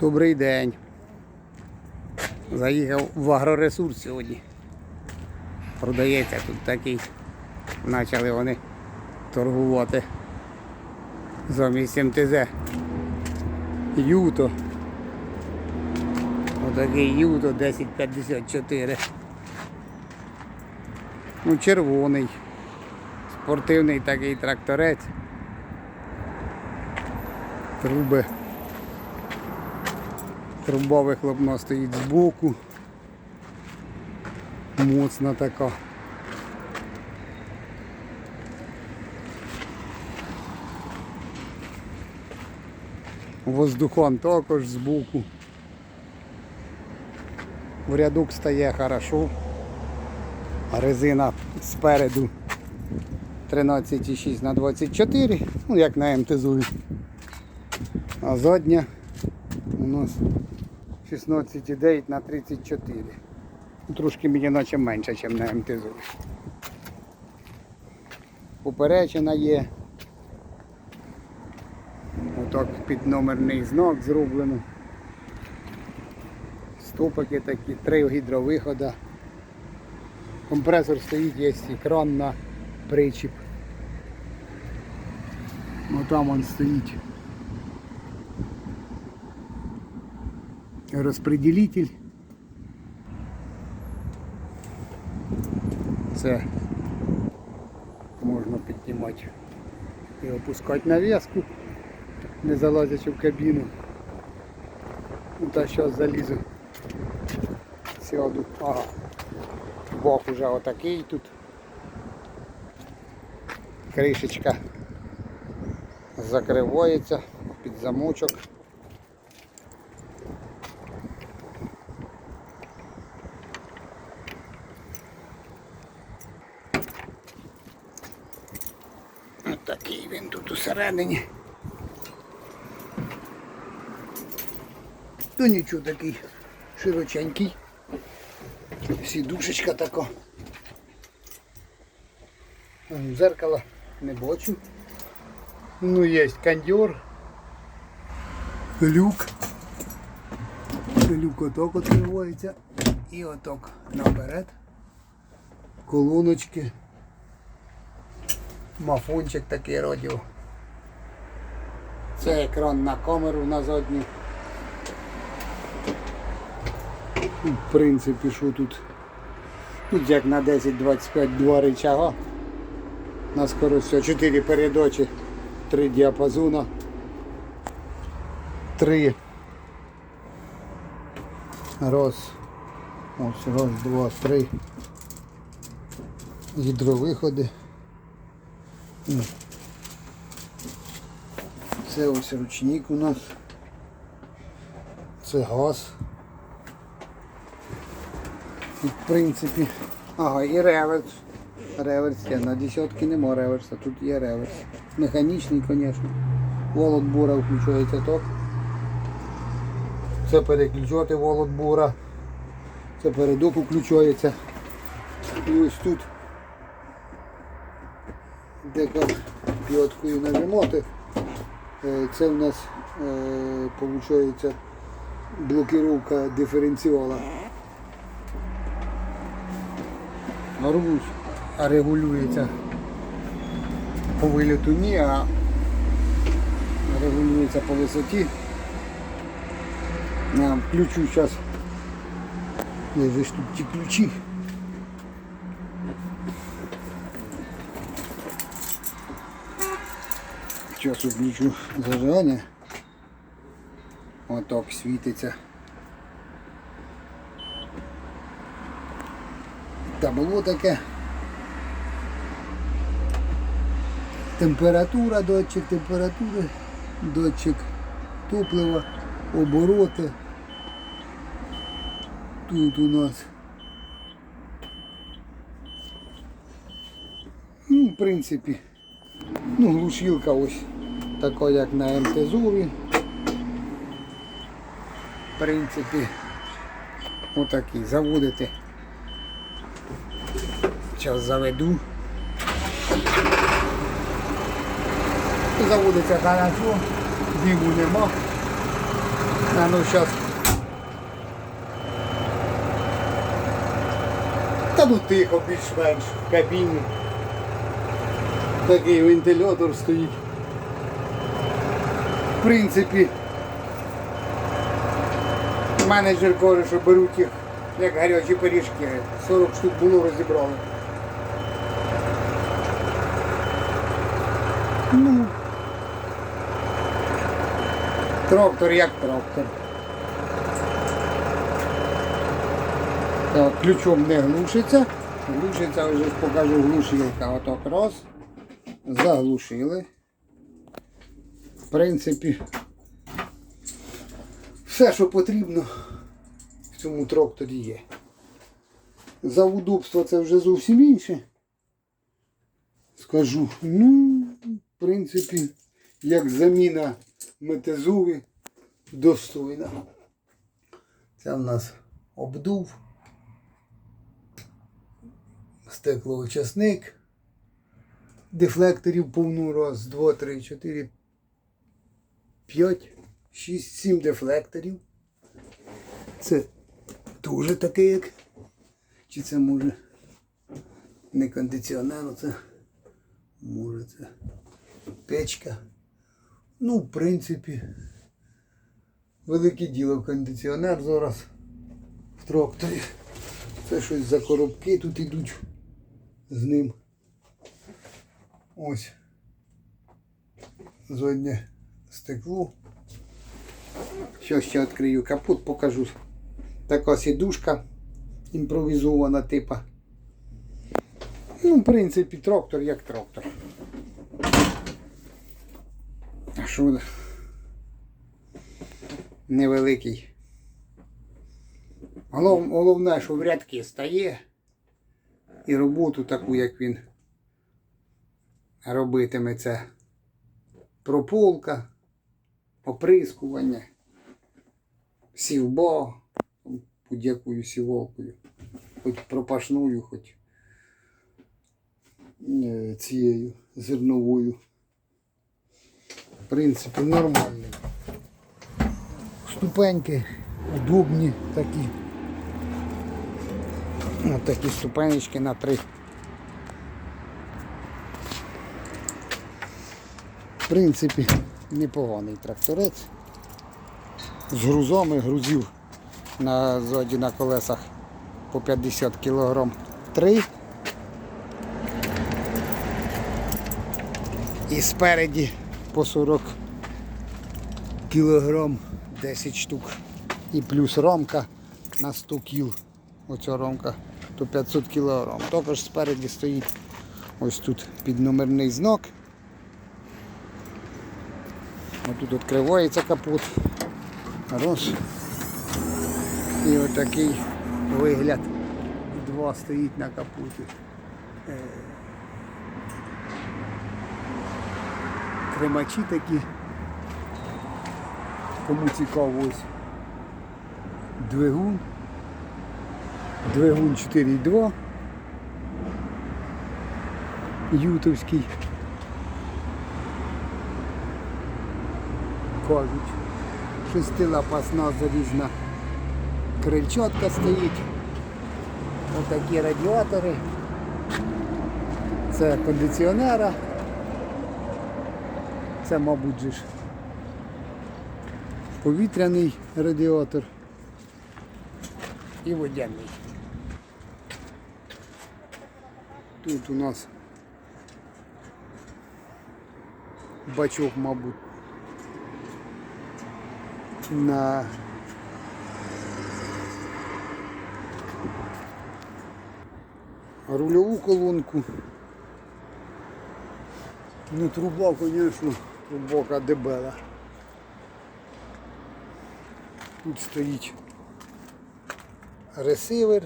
Добрий день. Заїхав в агроресурс сьогодні. Продається тут такий. Почали вони торгувати замість МТЗ. Юто. Отакий Юто 1054. Ну, червоний. Спортивний такий тракторець. Труби. Труба вихлопна стоїть збоку. Моцна така. Воздухон також збоку. В рядок стає хорошо. А резина спереду 13,6 на 24, ну як на МТЗу. А задня у нас 16,9 на 34. Ну, Трошки мені наче менше, ніж на МТЗ. Поперечина є. Отак під номерний знак зроблено. Стопики такі, три гідровихода. Компресор стоїть, є екран на причіп. Ну там він стоїть. Розпределитель. Це можна піднімати і опускати нав'язку, не залазячи в кабіну. Ну та зараз залізу. Сяду. Ага. Бок уже отакий тут. Кришечка закривається під замочок. Отакий він тут усередині. Ну нічого такий широченький. Сідушечка така. Зеркала не бачу. Ну є кондьор. Люк. Люк отак відкривається. І отак наперед. Колоночки. Мафончик такий радіо. Це екран на камеру на задню. В принципі, що тут? Тут як на 10-25 два рычага. На скорость всього 4 передачі, 3 діапазона. 3. Раз. Ось раз, два, три. Гідровиходи. Це ось ручник у нас. Це газ. І, в принципі. Ага, і реверс. Реверс є. На десятки нема реверса, тут є реверс. Механічний, звісно. Волод бура включається ток. Це переключати волод бура. Це передок включається. І ось тут дека п'яткою нажимати. Е, Це у нас виходить блокировка диференціала. Руль регулюється по виліту ні, а регулюється по висоті. Я включу зараз. Же ж ті ключі. Зараз включу зажигання. Отак світиться. Та було таке. Температура, датчик температури, датчик топлива, обороти. Тут у нас. Ну, в принципі, ну, глушилка ось така, як на МТЗові. В принципі, отакий. Заводити. Зараз заведу. Заводиться хорошо, диму нема. А ну зараз. Та ну тихо, більш-менш в кабіні. Такий вентилятор стоїть. В принципі, менеджер каже, що беруть їх як гарячі пиріжки. 40 штук було розібрали. Ну, трактор як трактор. Так, ключом не глушиться. Глушиться вже покажу глушилка. Отак раз. Заглушили. Принципі, все, що потрібно в цьому тракторі є. За удобство це вже зовсім інше. Скажу, ну, в принципі, як заміна метезуви достойна. Це в нас обдув, стеклоочисник, дефлекторів повну раз, два, три, чотири, п'ять, шість, сім дефлекторів. Це дуже таке як. Чи це може не кондиціонер, це може це печка. Ну, в принципі, велике діло кондиціонер зараз в тракторі. Це щось за коробки тут ідуть з ним. Ось. Заднє стекло. Що ще відкрию капот, покажу. Така сідушка імпровізована типа. Ну, в принципі, трактор як трактор. А що? Невеликий. Голов- Головне, що в рядки стає і роботу таку, як він робитиме це прополка, оприскування, сівба, будь-якою сівалкою, хоч пропашною, хоч е, цією зерновою. В принципі, нормальний. Ступеньки удобні такі. Ось такі ступенечки на три. В принципі, непоганий тракторець. З грузами грузів на ззаді на колесах по 50 кг. Три. І спереді по 40 кілограм 10 штук. І плюс рамка на 100 кіл. Оця рамка то 500 кілограм. Також спереді стоїть ось тут підномерний знак. Ось тут відкривається капот. Раз. І отакий вигляд. Два стоїть на капоті. Е, Кремачі такі. Кому цікаво ось двигун. Двигун 4,2. Ютовський. Кажуть. Шестилапасна залізна крильчатка стоїть. Отакі радіатори. Це кондиціонера. Це, мабуть, ж повітряний радіатор і водяний. Тут у нас бачок, мабуть, на рульову колонку. Ну, труба, звісно, глибока дебела. Тут стоїть ресивер,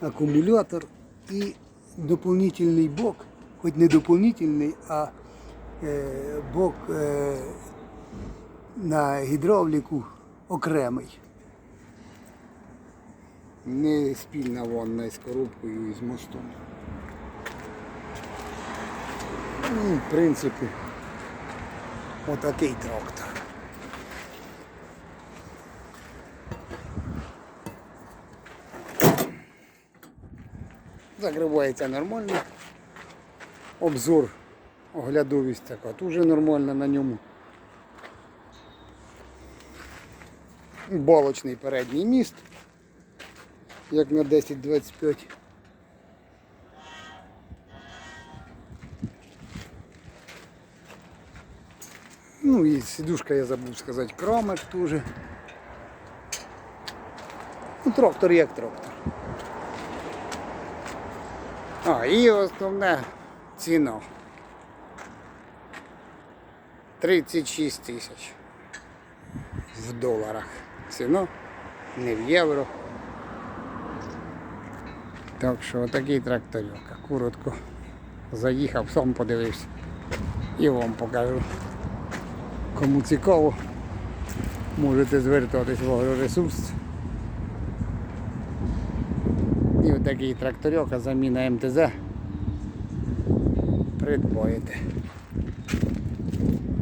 акумулятор і доповнительний бок, хоч не доповнительний, а е, бок е, на гідравліку окремий. Не спільна ванна з коробкою і з мостом. Ну, В принципі, отакий трактор. Закривається нормально. Обзор, оглядовість така, дуже нормальна на ньому. Балочний передній міст, як на 10-25. Ну і сидушка, я забув сказати, кромик теж. Ну, трактор як трактор. А, і основне ціна. 36 тисяч в доларах. Ціна не в євро. Так що отакий тракторюк. Коротко заїхав, сам подивився. І вам покажу. Кому цікаво, можете звертатись в агроресурс. І отакий тракторьок, а заміна МТЗ придбаєте.